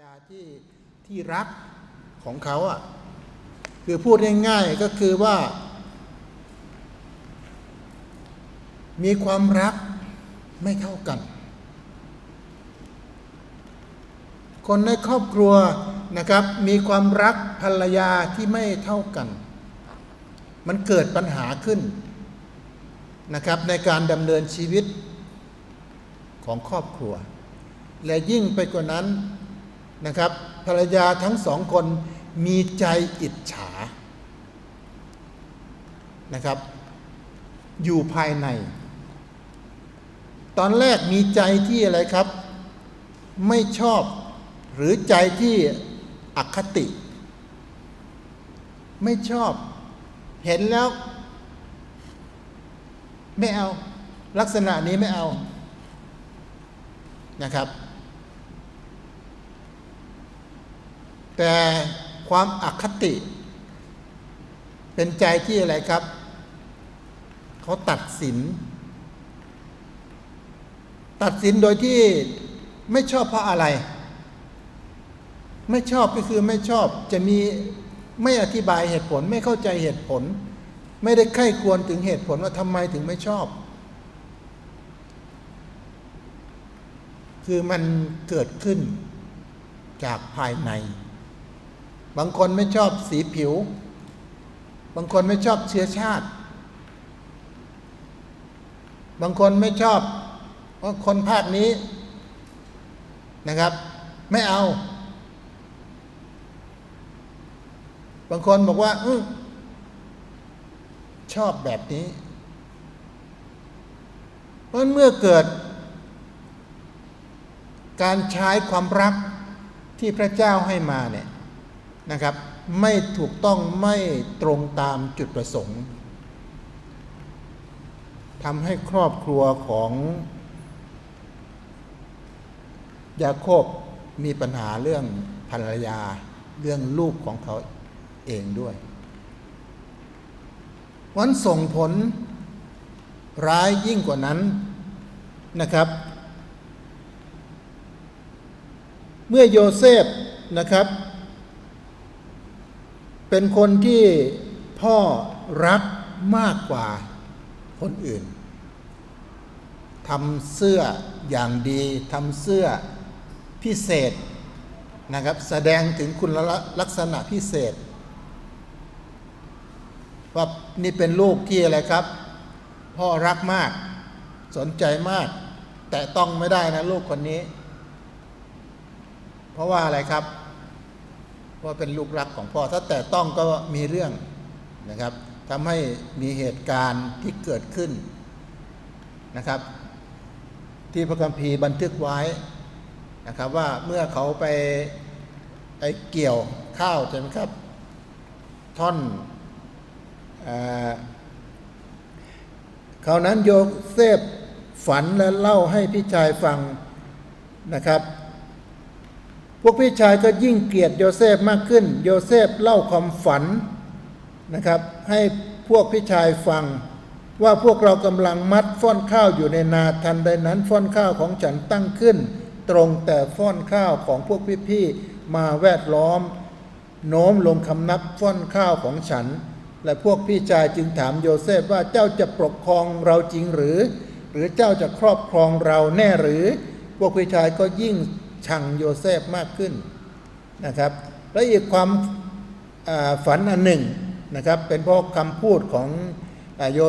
ยาที่ที่รักของเขาอะคือพูดง่ายๆก็คือว่า มีความรักไม่เท่ากัน คนในครอบครัวนะครับมีความรักภรรยาที่ไม่เท่ากัน มันเกิดปัญหาขึ้นนะครับในการดำเนินชีวิตของครอบครัว และยิ่งไปกว่านั้น นะครับ ภรรยาทั้งสองคนมีใจอิจฉานะครับ อยู่ภายใน ตอนแรกมีใจที่อะไรครับ ไม่ชอบหรือใจที่อคติ ไม่ชอบ เห็นแล้ว ไม่เอา ลักษณะนี้ไม่เอานะครับ แต่ความอคติ เป็นใจที่อะไรครับ เขาตัดสิน ตัดสินโดยที่ไม่ชอบเพราะอะไร ไม่ชอบก็คือไม่ชอบจะมีไม่อธิบายเหตุผลไม่เข้าใจเหตุผล ไม่ได้ใคร่ควรถึงเหตุผลว่าทำไมถึงไม่ชอบ คือมันเกิดขึ้นจากภายใน บางคนไม่ชอบสีผิว บางคนไม่ชอบเชื้อชาติ บางคนไม่ชอบว่าคนภาคนี้นะครับ ไม่เอา บางคนบอกว่าอชอบแบบนี้ เพราะเมื่อเกิด การใช้ความรักที่พระเจ้าให้มาเนี่ย นะครับ ไม่ถูกต้องไม่ตรงตามจุดประสงค์ทำให้ครอบครัวของยาโคบมีปัญหาเรื่องภรรยาเรื่องลูกของเขาเองด้วยวันส่งผลร้ายยิ่งกว่านั้นนะครับ เมื่อโยเซฟนะครับ เป็นคนที่พ่อรักมากกว่าคนอื่นทำเสื้ออย่างดีทำเสื้อพิเศษนะครับ แสดงถึงคุณลักษณะพิเศษ ว่านี่เป็นลูกที่อะไรครับ พ่อรักมาก สนใจมาก แต่ต้องไม่ได้นะลูกคนนี้ เพราะว่าอะไรครับ ว่าเป็นลูกรักของพ่อ ถ้าแต่ต้องก็มีเรื่องนะครับทำให้มีเหตุการณ์ที่เกิดขึ้นนะครับ ที่พระคัมภีร์บันทึกไว้นะครับว่าเมื่อเขาไปไปเกี่ยวข้าวใช่ไหมครับ ท่อนครานั้นโยเซฟฝันและเล่าให้พี่ชายฟังนะครับ พวกพี่ชายก็ยิ่งเกลียดโยเซฟมากขึ้น โยเซฟเล่าความฝันนะครับ ให้พวกพี่ชายฟัง ว่าพวกเรากำลังมัดฟ้อนข้าวอยู่ในนาทันใดนั้นฟ้อนข้าวของฉันตั้งขึ้น ตรงแต่ฟ้อนข้าวของพวกพี่ๆมาแวดล้อม โน้มลงคำนับฟ้อนข้าวของฉัน และพวกพี่ชายจึงถามโยเซฟว่าเจ้าจะปกครองเราจริงหรือ หรือเจ้าจะครอบครองเราแน่หรือ พวกพี่ชายก็ยิ่ง ชังโยเซฟมากขึ้นนะครับ และอีกความฝันอันหนึ่งนะครับ เป็นเพราะคำพูดของโย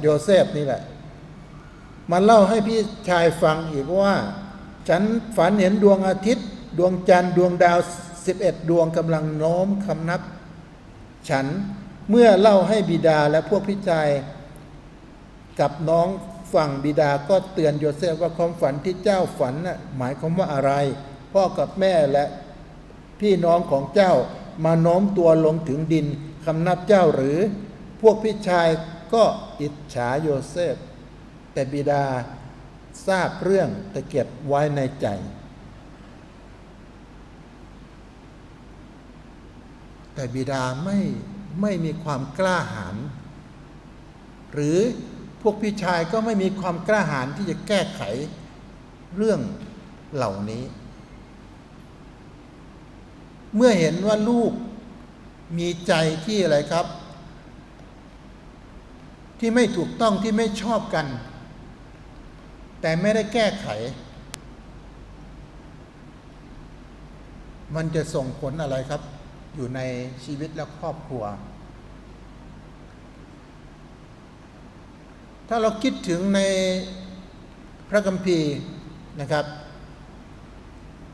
โยเซฟนี่แหละ มันเล่าให้พี่ชายฟังอีกว่า ฉันฝันเห็นดวงอาทิตย์ ดวงจันทร์ดวงดาวสิบเอ็ดดวงกำลังโน้มคำนับ ฉันเมื่อเล่าให้บิดาและพวกพี่ชายกับน้อง ฝั่งบิดาก็เตือนโยเซฟว่าความฝันที่เจ้าฝันน่ะหมายความว่าอะไร พ่อกับแม่และพี่น้องของเจ้ามาโน้มตัวลงถึงดินคำนับเจ้าหรือ พวกพี่ชายก็อิจฉาโยเซฟ แต่บิดาทราบเรื่องตะเกียบไว้ในใจ แต่บิดาไม่ไม่มีความกล้าหาญหรือ พวกพี่ชายก็ไม่มีความกล้าหาญที่จะแก้ไขเรื่องเหล่านี้ เมื่อเห็นว่าลูกมีใจที่อะไรครับ ที่ไม่ถูกต้องที่ไม่ชอบกัน แต่ไม่ได้แก้ไข มันจะส่งผลอะไรครับ อยู่ในชีวิตและครอบครัว ถ้าเราคิดถึงในพระคัมภีร์นะครับ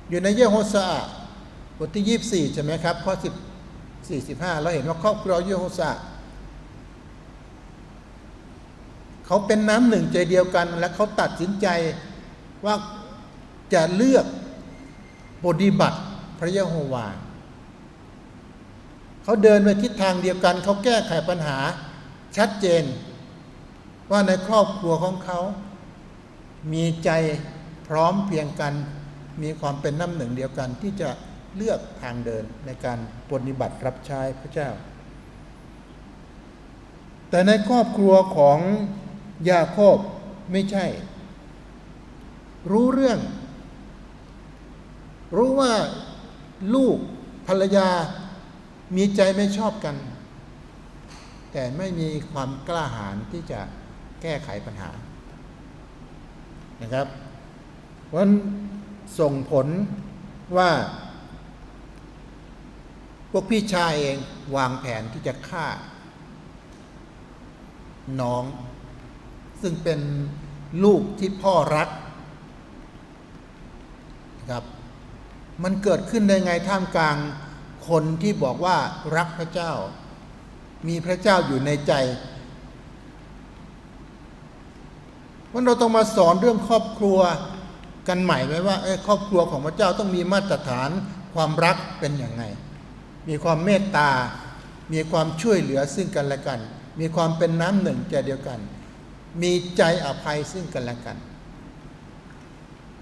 อยู่ในเยโฮสาบทที่ 24 ใช่ไหมครับ ข้อ 10 45 เราเห็นว่าครอบครัวเยโฮสาเขาเป็นน้ำหนึ่งใจเดียวกันและเขาตัดสินใจว่าจะเลือกปฏิบัติพระเยโฮวา เขาเดินไปทิศทางเดียวกัน เขาแก้ไขปัญหาชัดเจน ว่าในครอบครัวของเขา มีใจพร้อมเพียงกัน มีความเป็นน้ำหนึ่งเดียวกันที่จะเลือกทางเดินในการปฏิบัติรับใช้พระเจ้า แต่ในครอบครัวของยาโคบไม่ใช่ รู้เรื่อง รู้ว่าลูกภรรยามีใจไม่ชอบกัน แต่ไม่มีความกล้าหาญที่จะ แก้ไขปัญหานะครับเพราะฉะนั้นส่งผลว่า พวกพี่ชายเองวางแผนที่จะฆ่า น้อง ซึ่งเป็นลูกที่พ่อรักนะครับมันเกิดขึ้นได้ไงท่ามกลางคนที่บอกว่ารักพระเจ้า มีพระเจ้าอยู่ในใจ วันเราต้องมาสอนเรื่องครอบครัวกันใหม่ไหมว่าครอบครัวของพระเจ้าต้องมีมาตรฐานความรักเป็นอย่างไง มีความเมตตา มีความช่วยเหลือซึ่งกันและกัน มีความเป็นน้ำหนึ่งใจเดียวกัน มีใจอภัยซึ่งกันและกัน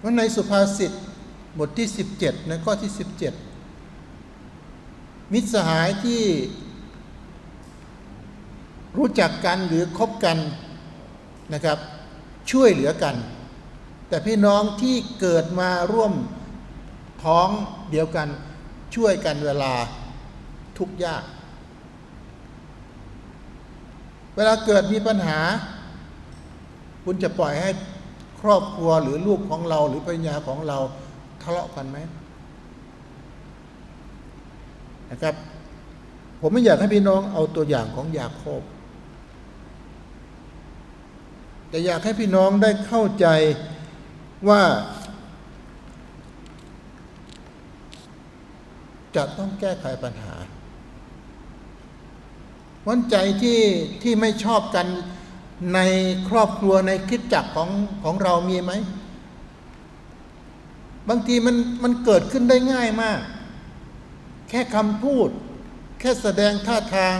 วันในสุภาษิตบทที่ 17ในข้อที่ 17 มิตรสหายที่รู้จักกันหรือคบกันนะครับ ช่วยเหลือกัน แต่พี่น้องที่เกิดมาร่วมท้องเดียวกันช่วยกันเวลาทุกยาก เวลาเกิดมีปัญหา คุณจะปล่อยให้ครอบครัวหรือลูกของเราหรือปัญญาของเราทะเลาะกันไหมนะครับ ผมไม่อยากให้พี่น้องเอาตัวอย่างของยาโคบ แต่อยากให้พี่น้องได้เข้าใจว่าจะต้องแก้ไขปัญหาวันใจที่ที่ไม่ชอบกันในครอบครัวในคิดจักของของเรามีไหม บางทีมันมันเกิดขึ้นได้ง่ายมาก แค่คำพูด แค่แสดงท่าทาง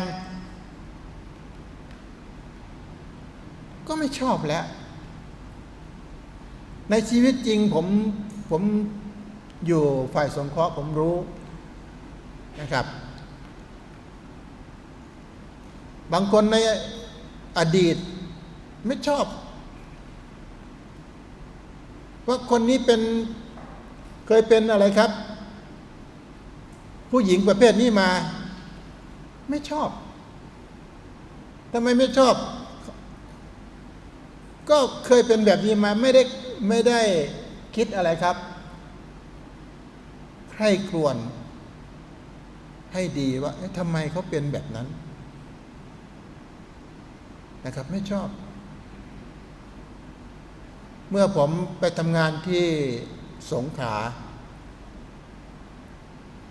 ก็ไม่ชอบแล้ว ในชีวิตจริงผมผมอยู่ฝ่ายสงเคราะห์ผมรู้นะครับ บางคนในอดีตไม่ชอบ ว่าคนนี้เป็นเคยเป็นอะไรครับ ผู้หญิงประเภทนี้มา ไม่ชอบทำไมไม่ชอบ ก็เคยเป็นแบบนี้มาไม่ได้ไม่ได้คิดอะไรครับใคร่ครวญให้ดีว่าทำไมเขาเป็นแบบนั้น นะครับไม่ชอบ เมื่อผมไปทำงานที่สงขลา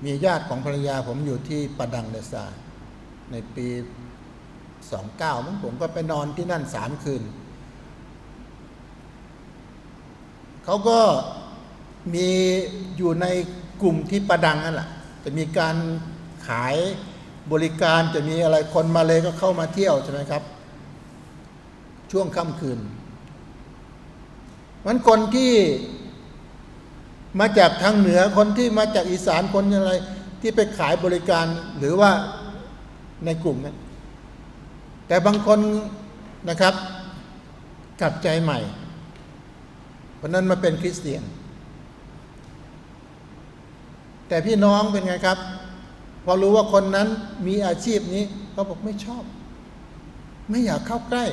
มีญาติของภรรยาผมอยู่ที่ประดังเดซาในปีสองเก้ามั้งผมก็ไปนอนที่นั่นสามคืน เขาก็มีอยู่ในกลุ่มที่ประดังนั่นแหละจะมีการขายบริการจะมีอะไรคนมาเลยก็เข้ามาเที่ยวใช่ไหมครับ ช่วงค่ำคืนมันคนที่มาจากทางเหนือคนที่มาจากอีสานคนอะไร ที่ไปขายบริการหรือว่าในกลุ่มนั้นแต่บางคนนะครับกลับใจใหม่ เพราะนั้นมาเป็นคริสเตียน แต่พี่น้องเป็นไงครับ พอรู้ว่าคนนั้นมีอาชีพนี้เขาบอกไม่ชอบ ไม่อยากเข้าใกล้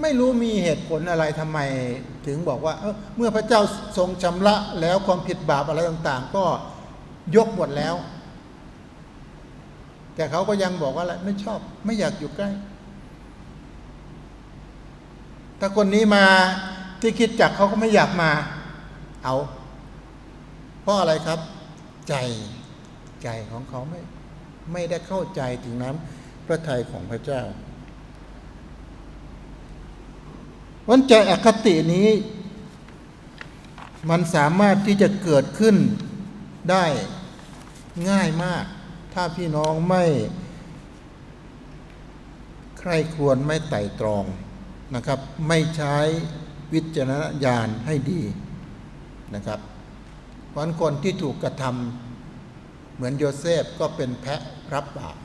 ไม่รู้มีเหตุผลอะไรทำไมถึงบอกว่าเออเมื่อพระเจ้าทรงชำระแล้วความผิดบาปอะไรต่าง ๆ ก็ยกหมดแล้ว แต่เขาก็ยังบอกว่าอะไรไม่ชอบ ไม่อยากอยู่ใกล้ ถ้าคนนี้มาที่คิดจักเขาก็ไม่อยากมา เอา เพราะอะไรครับ ใจใจของเขาไม่ไม่ได้เข้าใจถึงน้ำพระทัยของพระเจ้าวันใจอคตินี้ มันสามารถที่จะเกิดขึ้นได้ง่ายมาก ถ้าพี่น้องไม่ ใครควรไม่ไต่ตรอง นะครับ ไม่ใช้วิจารณญาณให้ดีนะครับเพราะฉะนั้นคนที่ถูกกระทำเหมือนโยเซฟก็เป็นแพะรับบาป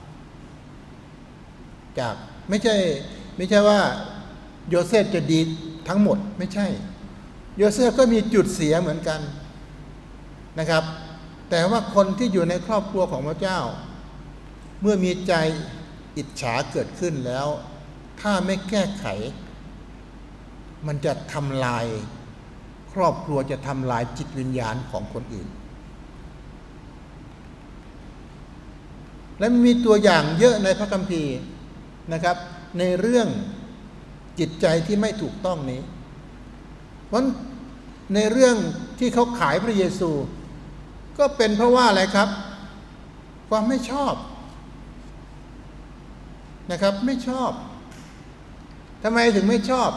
จากไม่ใช่ไม่ใช่ว่าโยเซฟจะดีทั้งหมดไม่ใช่ โยเซฟก็มีจุดเสียเหมือนกันนะครับ แต่ว่าคนที่อยู่ในครอบครัวของพระเจ้า เมื่อมีใจอิจฉาเกิดขึ้นแล้ว ถ้าไม่แก้ไข มันจะทำลายครอบครัวจะทำลายจิตวิญญาณของคนอื่น และมีตัวอย่างเยอะในพระคัมภีร์นะครับ ในเรื่องจิตใจที่ไม่ถูกต้องนี้เพราะในเรื่องที่เขาขายพระเยซู ก็เป็นเพราะว่าอะไรครับ ความไม่ชอบนะครับไม่ชอบทำไมถึงไม่ชอบ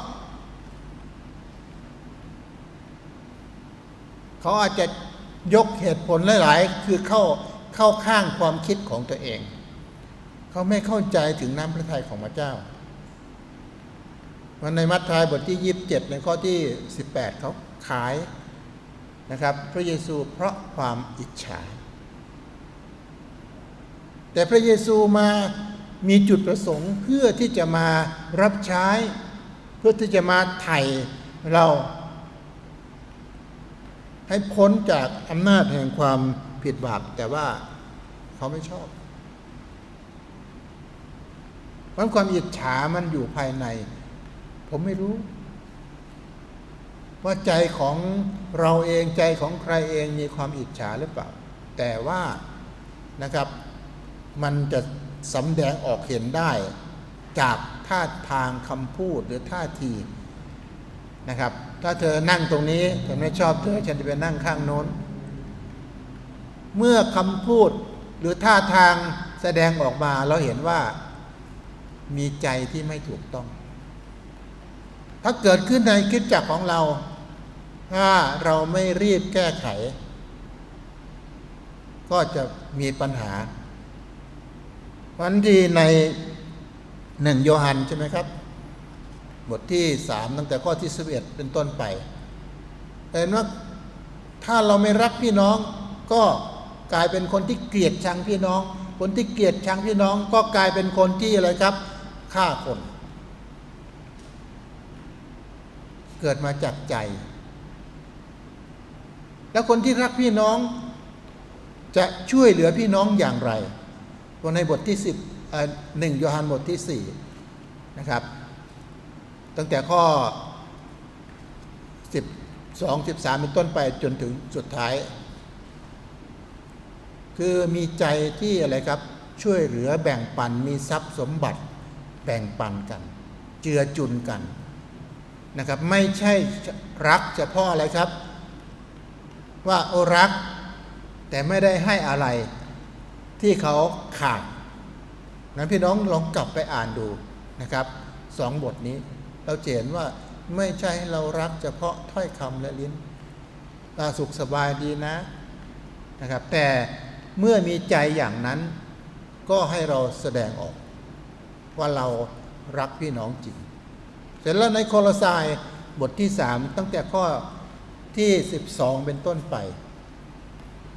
เขาอาจจะยกเหตุผลหลาย ๆ คือเข้าเข้าข้างความคิดของตัวเอง เขาไม่เข้าใจถึงน้ำพระทัยของพระเจ้าวันในมัทธิวบทที่27ในข้อที่18เขาขายนะครับ พระเยซูเพราะความอิจฉา แต่พระเยซูมามีจุดประสงค์เพื่อที่จะมารับใช้ เพื่อที่จะมาไถ่เรา ให้พ้นจากอำนาจแห่งความผิดบาปแต่ว่าเขาไม่ชอบเพราะความอิจฉามันอยู่ภายใน ผมไม่รู้ ว่าใจของเราเองใจของใครเองมีความอิจฉาหรือเปล่า แต่ว่านะครับ มันจะสำแดงออกเห็นได้ จากท่าทางคำพูดหรือท่าที นะครับ ถ้าเธอนั่งตรงนี้ฉันไม่ชอบเธอฉันจะไปนั่งข้างโน้น เมื่อคำพูดหรือท่าทางแสดงออกมาเราเห็นว่ามีใจที่ไม่ถูกต้อง ถ้าเกิดขึ้นในคิดจักของเรา ถ้าเราไม่รีบแก้ไข ก็จะมีปัญหา วันที่ในหนึ่งโยฮันใช่ไหมครับ บทที่สามตั้งแต่ข้อที่สิบเอ็ดเป็นต้นไปเห็นว่าถ้าเราไม่รักพี่น้องก็กลายเป็นคนที่เกลียดชังพี่น้อง คนที่เกลียดชังพี่น้อง ก็กลายเป็นคนที่อะไรครับฆ่าคน เกิดมาจากใจ แล้วคนที่รักพี่น้องจะช่วยเหลือพี่น้องอย่างไรในบทที่สิบหนึ่งโยฮันบทที่สี่นะครับ ตั้งแต่ข้อสิบสองสิบสามเป็นต้นไปจนถึงสุดท้าย คือมีใจที่อะไรครับ ช่วยเหลือแบ่งปันมีทรัพย์สมบัติแบ่งปันกัน เจือจุนกันนะครับ ไม่ใช่รักเฉพาะอะไรครับ ว่าโอรัก แต่ไม่ได้ให้อะไรที่เขาขาดนั้นพี่น้องลองกลับไปอ่านดูนะครับสองบทนี้ เราเห็นว่าไม่ใช่ให้เรารักเฉพาะถ้อยคำและลิ้นเราสุขสบายดีนะนะครับ แต่เมื่อมีใจอย่างนั้น ก็ให้เราแสดงออก ว่าเรารักพี่น้องจริง เสร็จแล้วในโคลสายบทที่สามตั้งแต่ข้อที่สิบสองเป็นต้นไป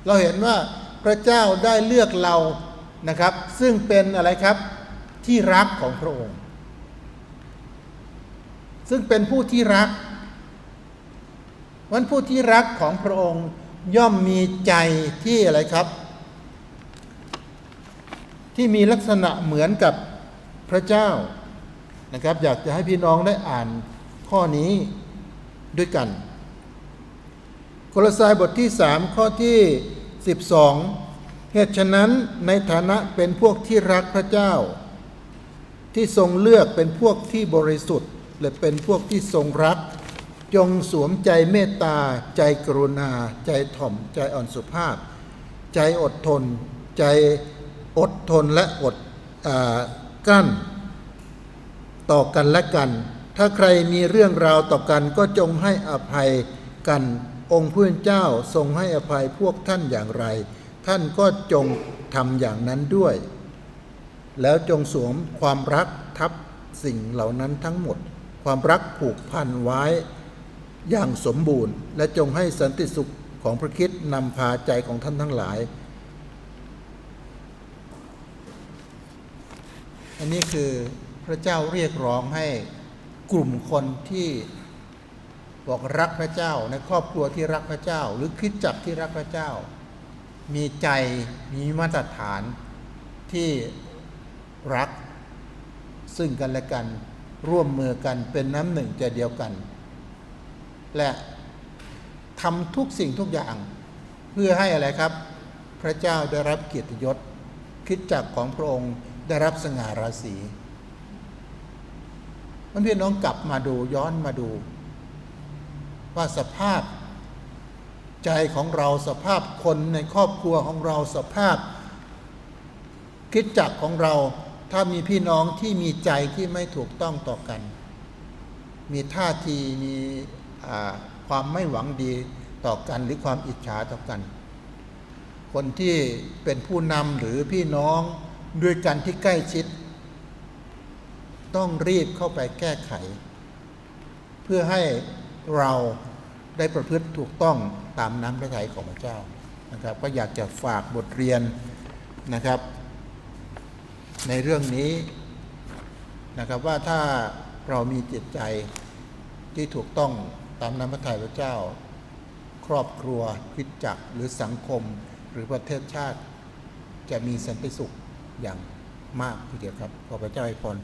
เราเห็นว่าพระเจ้าได้เลือกเรานะครับ ซึ่งเป็นอะไรครับที่รักของพระองค์ ซึ่งเป็นผู้ที่รัก วันผู้ที่รักของพระองค์ย่อมมีใจที่อะไรครับ ที่มีลักษณะเหมือนกับพระเจ้านะครับ อยากจะให้พี่น้องได้อ่านข้อนี้ด้วยกันโคลสายบทที่ 3 ข้อที่ 12 เหตุฉะนั้นในฐานะเป็นพวกที่รักพระเจ้า ที่ทรงเลือกเป็นพวกที่บริสุทธิ์ และเป็นพวกที่ทรงรัก จงสวมใจเมตตา ใจกรุณา ใจถ่อม ใจอ่อนสุภาพ ใจอดทน ใจอดทนและอดอกลั้น ต่อกันและกัน ถ้าใครมีเรื่องราวต่อกันก็จงให้อภัยกัน องค์ผู้นเจ้าทรงให้อภัยพวกท่านอย่างไร ท่านก็จงทำอย่างนั้นด้วย แล้วจงสวมความรักทับสิ่งเหล่านั้นทั้งหมด ความรักผูกพันไว้อย่างสมบูรณ์ และจงให้สันติสุขของพระคิดนำพาใจของท่านทั้งหลาย อันนี้คือพระเจ้าเรียกร้องให้กลุ่มคนที่บอกรักพระเจ้า ในครอบครัวที่รักพระเจ้า หรือคิดจักที่รักพระเจ้า มีใจมีมาตรฐานที่รักซึ่งกันและกัน ร่วมมือกันเป็นน้ำหนึ่งใจเดียวกัน และทำทุกสิ่งทุกอย่าง เพื่อให้อะไรครับ พระเจ้าได้รับเกียรติยศคิดจักของพระองค์ได้รับสง่าราศีเพื่อนๆน้องกลับมาดูย้อนมาดู ว่าสภาพใจของเราสภาพคนในครอบครัวของเราสภาพคิดจักของเรา ถ้ามีพี่น้องที่มีใจที่ไม่ถูกต้องต่อกัน มีท่าทีมีความไม่หวังดีต่อกันหรือความอิจฉาต่อกัน คนที่เป็นผู้นำหรือพี่น้องด้วยกันที่ใกล้ชิด ต้องรีบเข้าไปแก้ไข เพื่อให้เราได้ประพฤติถูกต้องตามน้ำพระทัยของพระเจ้านะครับ ก็อยากจะฝากบทเรียนนะครับ ในเรื่องนี้นะครับว่าถ้าเรามีจิตใจที่ถูกต้องตามน้ำพระทัยพระเจ้า ครอบครัวคิดจักหรือสังคมหรือประเทศชาติ จะมีสันติสุขอย่างมากทีเดียวครับ ขอพระเจ้าให้พร